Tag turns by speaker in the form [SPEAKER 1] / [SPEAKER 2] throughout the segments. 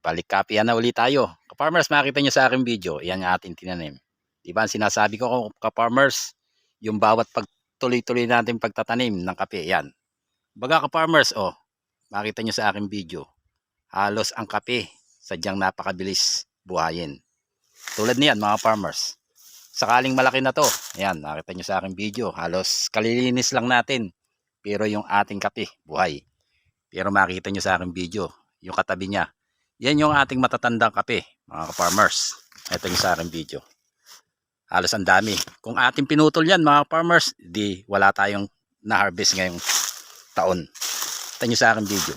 [SPEAKER 1] balik copy na ulit tayo. Ka-farmers, makita nyo sa aking video, yan ang ating tinanim. Di ba, ang sinasabi ko ka-farmers, yung bawat pagtuloy-tuloy natin pagtatanim ng kape, yan. Baga ka-farmers, oh, makita nyo sa aking video, halos ang kape, sadyang napakabilis buhayin. Tulad niyan mga farmers. Sakaling malaki na to, ayan, nakita nyo sa aking video, halos kalilinis lang natin. Pero yung ating kape, buhay. Pero makita nyo sa aking video, yung katabi niya, yan yung ating matatandang kape, mga farmers. Ito yung sa aking video. Halos ang dami. Kung ating pinutol yan, mga farmers, di wala tayong na-harvest ngayong taon. Ito nyo sa aking video.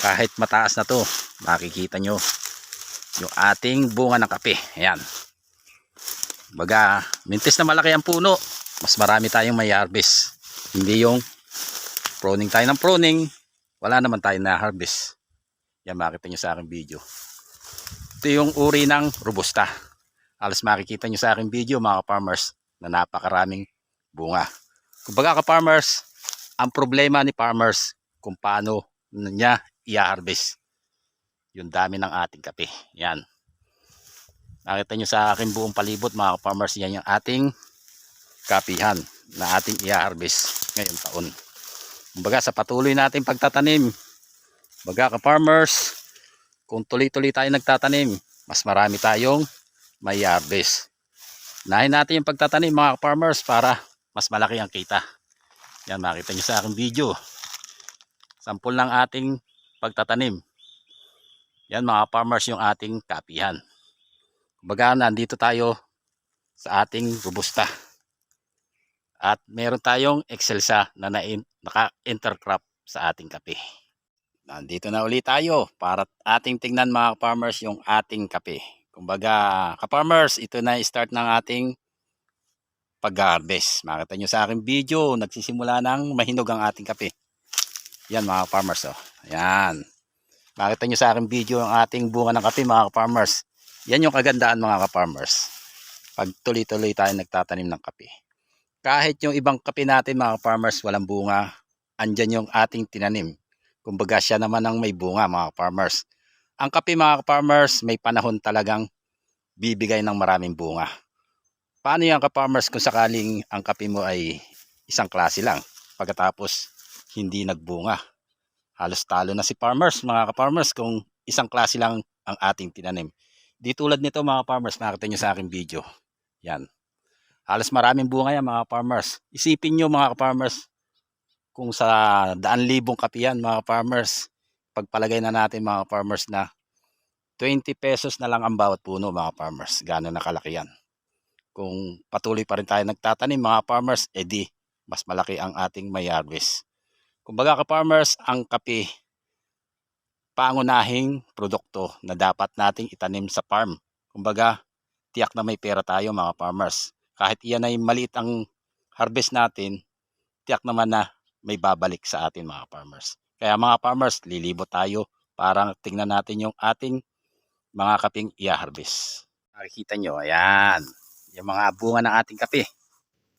[SPEAKER 1] Kahit mataas na to, makikita nyo yung ating bunga ng kape. Ayan. Baga, mintis na malaki ang puno, mas marami tayong may harvest. Hindi yung pruning tayo ng pruning, wala naman tayo na harvest. Yan makita nyo sa aking video. Ito yung uri ng robusta. Alas makikita nyo sa aking video mga farmers na napakaraming bunga. Kumbaga ka farmers, ang problema ni farmers kung paano niya i-harvest yung dami ng ating kape. Yan. Nakita nyo sa aking buong palibot mga farmers, yan yung ating kapihan na ating i-harvest ngayong taon. Kumbaga sa patuloy nating pagtatanim, baga ka-farmers, kung tuloy-tuloy tayo nagtatanim, mas marami tayong may harvest. Nahin natin yung pagtatanim mga farmers para mas malaki ang kita. Yan makita nyo sa aking video. Sampul ng ating pagtatanim. Yan mga farmers yung ating kapihan. Kumbaga nandito tayo sa ating robusta. At meron tayong excelsa na na- naka-intercrop sa ating kape. Nandito na ulit tayo para ating tingnan mga farmers yung ating kape. Kumbaga, ka-farmers, ito na start ng ating pag-harvest. Makita nyo sa aking video, nagsisimula ng mahinog ang ating kape. Yan mga farmers. Oh. Yan. Makita nyo sa aking video ang ating bunga ng kape mga farmers. Yan yung kagandaan mga ka-farmers. Pag tuloy-tuloy tayo nagtatanim ng kape kahit yung ibang kape natin mga farmers walang bunga, andyan yung ating tinanim. Kumbaga siya naman ang may bunga mga farmers. Ang kape mga farmers may panahon talagang bibigay ng maraming bunga. Paano yan ka-farmers kung sakaling ang kape mo ay isang klase lang pagkatapos hindi nagbunga? Halos talo na si farmers mga ka-farmers kung isang klase lang ang ating tinanim. Di tulad nito mga farmers, nakita nyo sa aking video. Yan. Halos maraming bunga yan mga farmers. Isipin nyo mga farmers kung sa daan libong kape yan mga farmers. Pagpalagay na natin mga farmers na 20 pesos na lang ang bawat puno mga farmers. Gano'n nakalaki yan. Kung patuloy pa rin tayo nagtatanim mga farmers, edi mas malaki ang ating may harvest. Kumbaga ka farmers, ang kape pangunahing produkto na dapat nating itanim sa farm. Kumbaga, tiyak na may pera tayo mga farmers kahit iyan ay maliit ang harvest natin, tiyak naman na may babalik sa atin mga farmers. Kaya mga farmers, lilibot tayo para tingnan natin yung ating mga kaping i-harvest. Makikita nyo, ayan, yung mga bunga ng ating kape.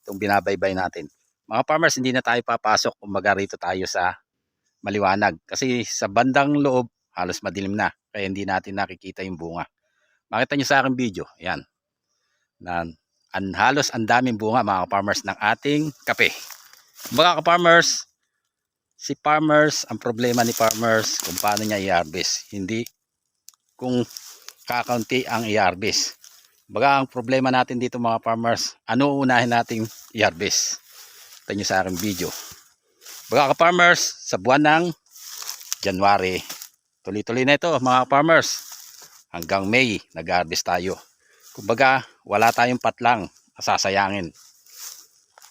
[SPEAKER 1] Itong binabaybay natin. Mga farmers, hindi na tayo papasok kumbaga rito tayo sa maliwanag. Kasi sa bandang loob, halos madilim na. Kaya hindi natin nakikita yung bunga. Makita nyo sa aking video, ayan. Na ang halos ang daming bunga mga farmers ng ating kape. Mga ka-farmers, si farmers, ang problema ni farmers kung paano niya i-harvest. Hindi kung kakaunti ang i-harvest. Baga ang problema natin dito mga farmers, ano unahin nating i-harvest? Ito nyo sa aking video. Baga ka-farmers, sa buwan ng January, tuloy-tuloy na ito mga farmers. Hanggang May, nag-harvest tayo. Kumbaga, wala tayong patlang sasayangin.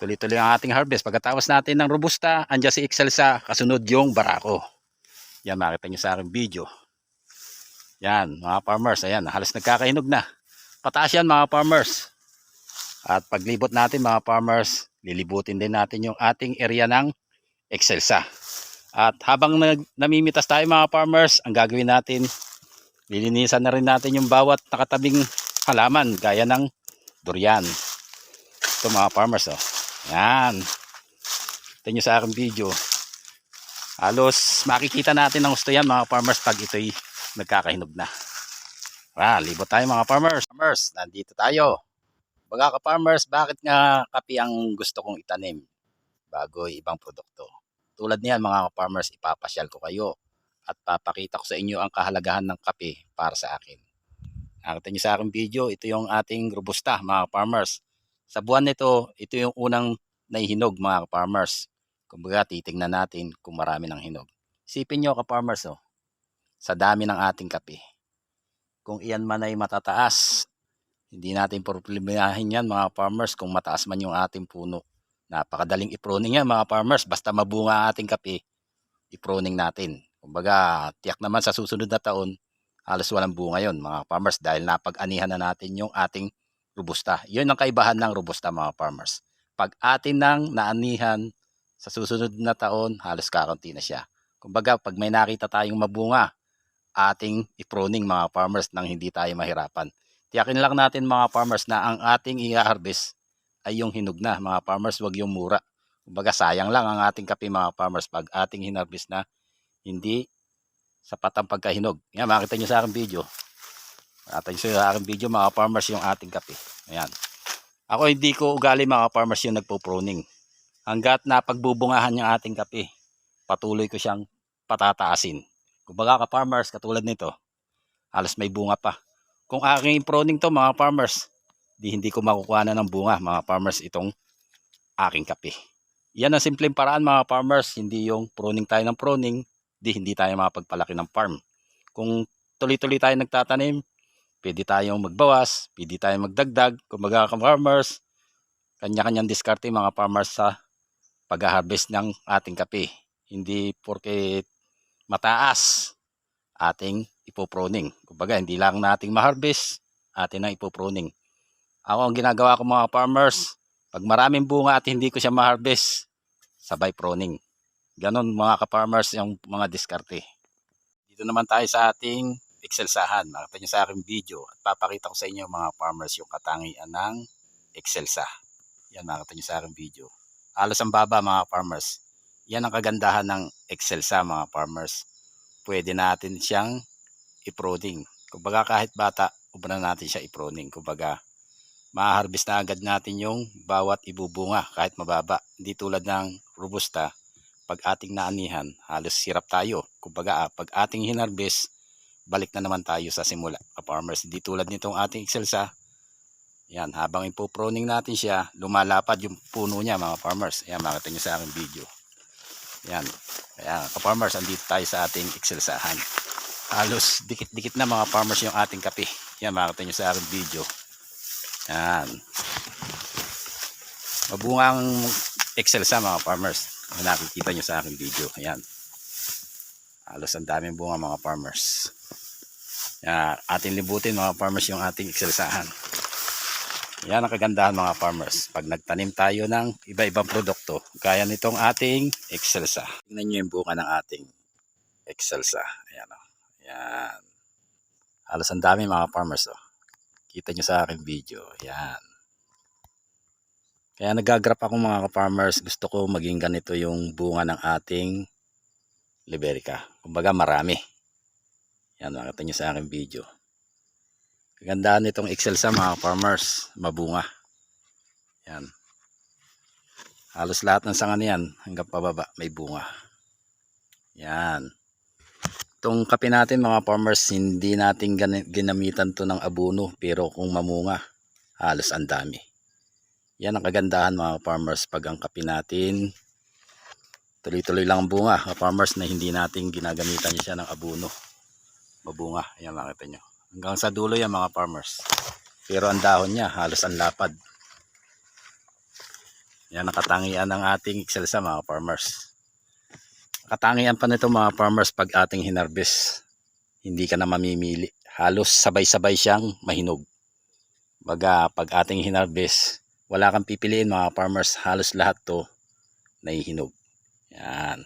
[SPEAKER 1] Tuloy-tuloy ang ating harvest. Pagkatapos natin ng robusta, andyan si Excelsa, kasunod yung barako. Yan, makita nyo sa aking video. Yan, mga farmers, ayan, halos nagkakahinog na. Pataas yan mga farmers. At paglibot natin mga farmers, lilibutin din natin yung ating area ng Excelsa. At habang nag, namimitas tayo mga farmers, ang gagawin natin, lilinisan na rin natin yung bawat nakatabing halaman gaya ng durian. Ito mga farmers oh. Yan. Ito nyo sa aking video. Halos makikita natin ang gusto yan mga farmers pag ito'y nagkakahinog na. Ah, libo tayo mga farmers. Farmers, nandito tayo. Baga ka farmers, bakit nga kape ang gusto kong itanim bago ibang produkto? Tulad niyan mga farmers, ipapasyal ko kayo at papakita ko sa inyo ang kahalagahan ng kape para sa akin. Nakita niyo sa aking video, ito yung ating robusta mga farmers. Sa buwan nito, ito yung unang nahihinog mga farmers. Kumbaga, titingnan natin kung marami ng hinog. Isipin nyo ka farmers, oh, sa dami ng ating kape. Kung iyan man ay matataas, hindi natin problemahin yan mga farmers kung mataas man yung ating puno. Napakadaling i-pruning yan mga farmers. Basta mabunga ating kape, i-pruning natin. Kumbaga, tiyak naman sa susunod na taon, halos walang bunga yon mga farmers dahil napag-anihan na natin yung ating robusta. Yun ang kaibahan ng robusta mga farmers. Pag atin nang naanihan sa susunod na taon, halos kakunti na siya. Kumbaga, pag may nakita tayong mabunga, ating i-pruning mga farmers nang hindi tayo mahirapan. Tiyakin lang natin mga farmers na ang ating i-harvest ay yung hinog na. Mga farmers, wag yung mura. Kumbaga, sayang lang ang ating kape mga farmers pag ating hinarvest na hindi sapat ang pagkahinog. Yan, makita nyo sa aking video. Nyo sa aking video mga farmers yung ating kape. Ayan. Ako hindi ko ugali mga farmers yung nagpo-pruning. Hanggat napagbubungahan yung ating kape, patuloy ko siyang patataasin. Kumbaga ka farmers, katulad nito, halos may bunga pa. Kung aking pruning to mga farmers, di hindi ko makukuha na ng bunga mga farmers itong aking kape. Yan ang simpleng paraan mga farmers, hindi yung pruning tayo ng pruning, di hindi tayo makapagpalaki ng farm. Kung tuloy-tuloy tayo nagtatanim, pwede tayong magbawas, pwede tayong magdagdag. Kumbaga ka farmers, kanya-kanyang diskarte mga farmers sa pag-harvest ng ating kape. Hindi porke mataas ating ipoproning. Kumbaga, hindi lang nating ma-harvest, atin ang ipoproning. Ako ang ginagawa ko mga farmers, pag maraming bunga at hindi ko siya ma-harvest, sabay proning. Ganon mga ka-farmers yung mga diskarte. Dito naman tayo sa ating excelsahan. Makita nyo sa aking video at papakita ko sa inyo mga farmers yung katangian ng excelsa. Yan makita nyo sa aking video. Halos ang baba mga farmers. Yan ang kagandahan ng excelsa mga farmers. Pwede natin siyang i-pruning. Kumbaga kahit bata, ubra natin siya i-pruning. Kumbaga, ma-harvest na agad natin yung bawat ibubunga kahit mababa. Hindi tulad ng robusta, pag ating naanihan, halos sirap tayo. Kumbaga, ah, pag ating hinarvest, balik na naman tayo sa simula. Ka-farmers, hindi tulad nitong ating excelsa. Yan, habang ipoproning natin siya, lumalapad yung puno niya mga farmers. Yan, makita nyo sa aking video. Yan. Kaya, ka-farmers, andito tayo sa ating excelsahan. Halos dikit-dikit na mga farmers yung ating kape. Yan, makita nyo sa aking video. Yan. Mabungang excelsa mga farmers. Nakikita nyo sa aking video. Ayan. Halos ang daming bunga mga farmers. Yan, ating libutin mga farmers yung ating excelsahan. Yan ang kagandahan mga farmers. Pag nagtanim tayo ng iba-ibang produkto, gaya nitong ating excelsa. Tingnan nyo yung bunga ng ating excelsa. Ayan o. Yan. Halos ang dami mga farmers o. Kita nyo sa aking video. Yan. Kaya nagagrap ako mga farmers. Gusto ko maging ganito yung bunga ng ating Liberica. Kumbaga marami. Yan, makita nyo sa aking video. Kagandahan nitong excelsa mga farmers. Mabunga. Yan. Halos lahat ng sanga niyan hanggang pababa may bunga. Yan. Itong kape natin mga farmers, hindi natin ginamitan to ng abono. Pero kung mamunga, halos ang dami. Yan ang kagandahan mga farmers pag ang kape natin tuloy-tuloy lang ang bunga. Mga farmers na hindi natin ginagamitan siya ng abono. Mabunga. Ayan makita nyo. Hanggang sa dulo yan mga farmers. Pero ang dahon niya halos ang lapad. Yan ang katangian ng ating excelsa mga farmers. Katangian pa nito mga farmers pag ating hinarvest. Hindi ka na mamimili. Halos sabay-sabay siyang mahinog. Baga pag ating hinarvest, wala kang pipiliin mga farmers. Halos lahat to nahihinog. Yan.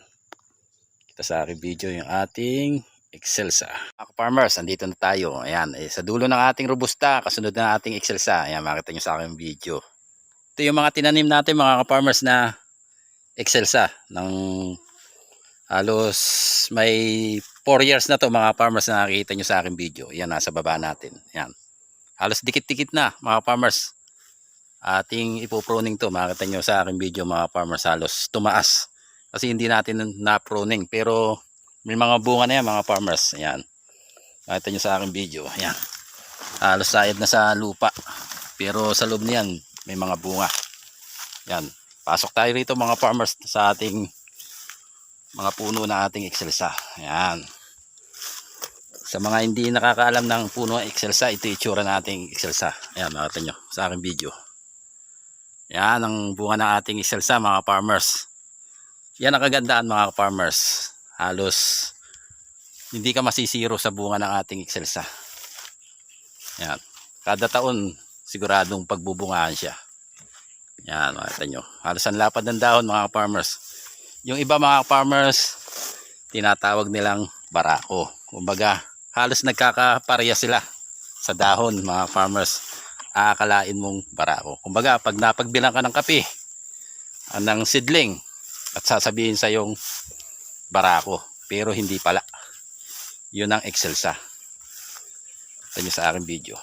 [SPEAKER 1] Kita sa aking video yung ating Excelsa. Mga farmers, andito na tayo. Ayan, eh, sa dulo ng ating robusta, kasunod na ating Excelsa. Ayan, makita nyo sa aking video. Ito yung mga tinanim natin mga farmers na Excelsa ng halos may 4 years na to mga farmers na nakikita nyo sa aking video. Yan, nasa baba natin. Yan. Halos dikit-dikit na mga farmers. Ating ipopruning to. Makita nyo sa aking video mga farmers halos tumaas. Kasi hindi natin na-pruning. Pero may mga bunga na yan mga farmers. Yan. Makita nyo sa aking video. Yan. Halos sayad na sa lupa. Pero sa loob niyan may mga bunga. Yan. Pasok tayo rito mga farmers sa ating mga puno na ating excelsa. Yan. Sa mga hindi nakakaalam ng puno ng excelsa, ito itsura nating excelsa. Ayan, makita nyo sa aking video. Yan ang bunga ng ating excelsa mga farmers. Yan ang kagandaan mga farmers. Halos hindi ka masisiro sa bunga ng ating excelsa. Yan. Kada taon siguradong pagbubungahan siya. Yan, makita nyo. Halos ang lapad ng dahon mga farmers. Yung iba mga farmers, tinatawag nilang barako. Kumbaga, halos nagkakapareha sila sa dahon mga farmers. Aakalain mong barako. Kumbaga, pag napagbilang ka ng kape, ng sidling, at sasabihin sa yung barako. Pero hindi pala. Yun ang excelsa. Ito nyo sa aking video.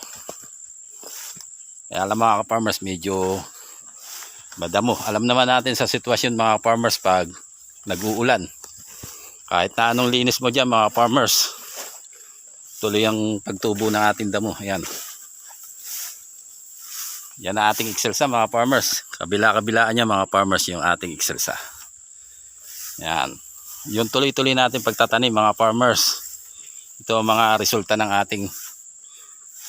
[SPEAKER 1] Kaya alam mga farmers, medyo madamo. Alam naman natin sa sitwasyon mga farmers pag nag-uulan. Kahit na anong linis mo dyan mga farmers, tuloy ang pagtubo ng ating damo. Ayan. Yan ang ating excelsa mga farmers. Kabila-kabilaan niya mga farmers yung ating excelsa. Yan. Yung tuloy-tuloy natin pagtatanim mga farmers. Ito ang mga resulta ng ating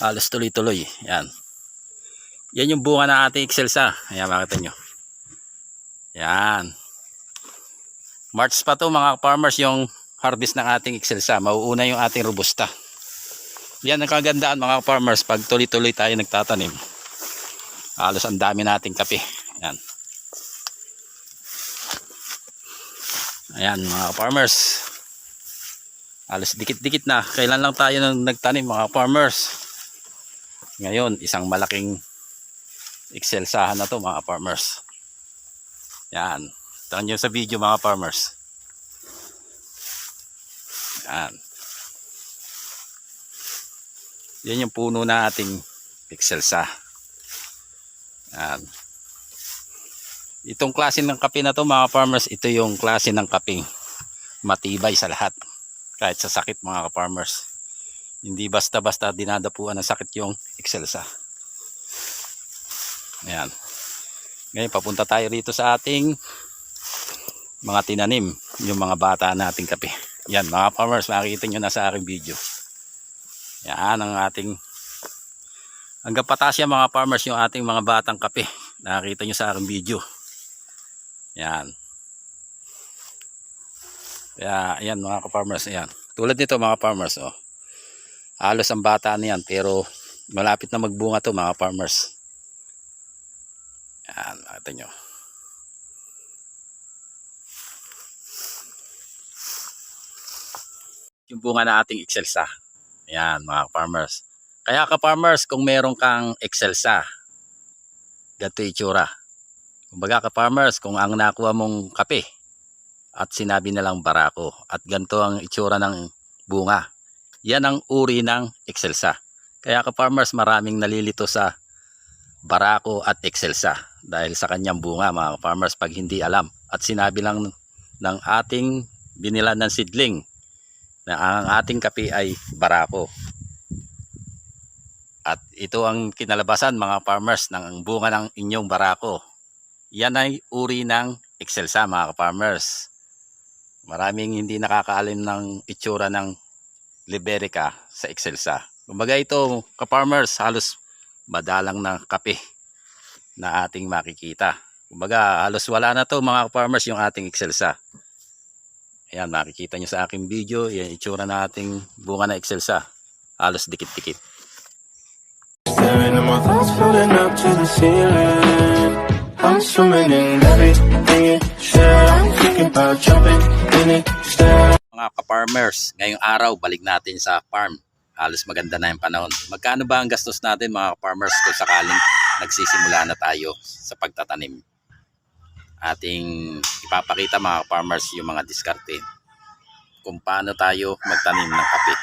[SPEAKER 1] halos tuloy-tuloy. Yan. Yan yung bunga ng ating excelsa. Ayan makita nyo. Yan. March pa to mga farmers yung harvest ng ating excelsa. Mauuna yung ating robusta. Yan ang kagandaan mga farmers pag tuloy-tuloy tayo nagtatanim. Halos ang dami nating kape. Yan. Ayan mga farmers. Halos dikit-dikit na. Kailan lang tayo nang nagtanim mga farmers. Ngayon, isang malaking excelsahan na to mga farmers. Yan. Tingnan nyo sa video mga farmers. Yan. Yan yung puno na ating excelsa. Yan. Itong klase ng kape na to mga farmers, ito yung klase ng kaping matibay sa lahat. Kahit sa sakit mga farmers. Hindi basta-basta dinadapuan ng sakit yung excelsa. Ayan. Ngayon, papunta tayo rito sa ating mga tinanim. Yung mga bata nating kape. Yan, mga farmers, makikita nyo na sa aking video. Yan ang ating hanggang patasya mga farmers yung ating mga batang kape. Nakikita nyo sa aking video. Yan. Kaya, ayan mga farmers, ayan. Tulad nito mga farmers, oh. Halos ang bata na yan, pero malapit na magbunga to mga farmers. Yan, nakita nyo. Yung bunga na ating excelsa. Yan, mga farmers. Kaya ka farmers, kung meron kang excelsa, ganito itsura. Kumbaga ka farmers, kung ang nakuha mong kape at sinabi na lang barako at ganito ang itsura ng bunga. Yan ang uri ng excelsa. Kaya ka farmers, maraming nalilito sa barako at excelsa dahil sa kanyang bunga mga farmers pag hindi alam at sinabi lang ng ating binilan ng sidling na ang ating kape ay barako at ito ang kinalabasan mga farmers ng bunga ng inyong barako yan ay uri ng excelsa mga farmers maraming hindi nakakaalim ng itsura ng liberica sa excelsa kumbaga ito ka-farmers halos madalang na kape na ating makikita. Kumbaga, halos wala na to mga farmers yung ating excelsa. Ayan, makikita nyo sa aking video, yan itsura na ating bunga na excelsa. Halos dikit-dikit.
[SPEAKER 2] Staring at my thoughts floating up to the ceiling. I'm swimming in everything said. I'm thinking about jumping in it. Stare.
[SPEAKER 1] Mga ka-farmers, ngayong araw, balik natin sa farm. Halos maganda na yung panahon. Magkano ba ang gastos natin mga farmers kung sakaling nagsisimula na tayo sa pagtatanim? Ating ipapakita mga farmers yung mga diskarte. kung paano tayo magtanim ng kape.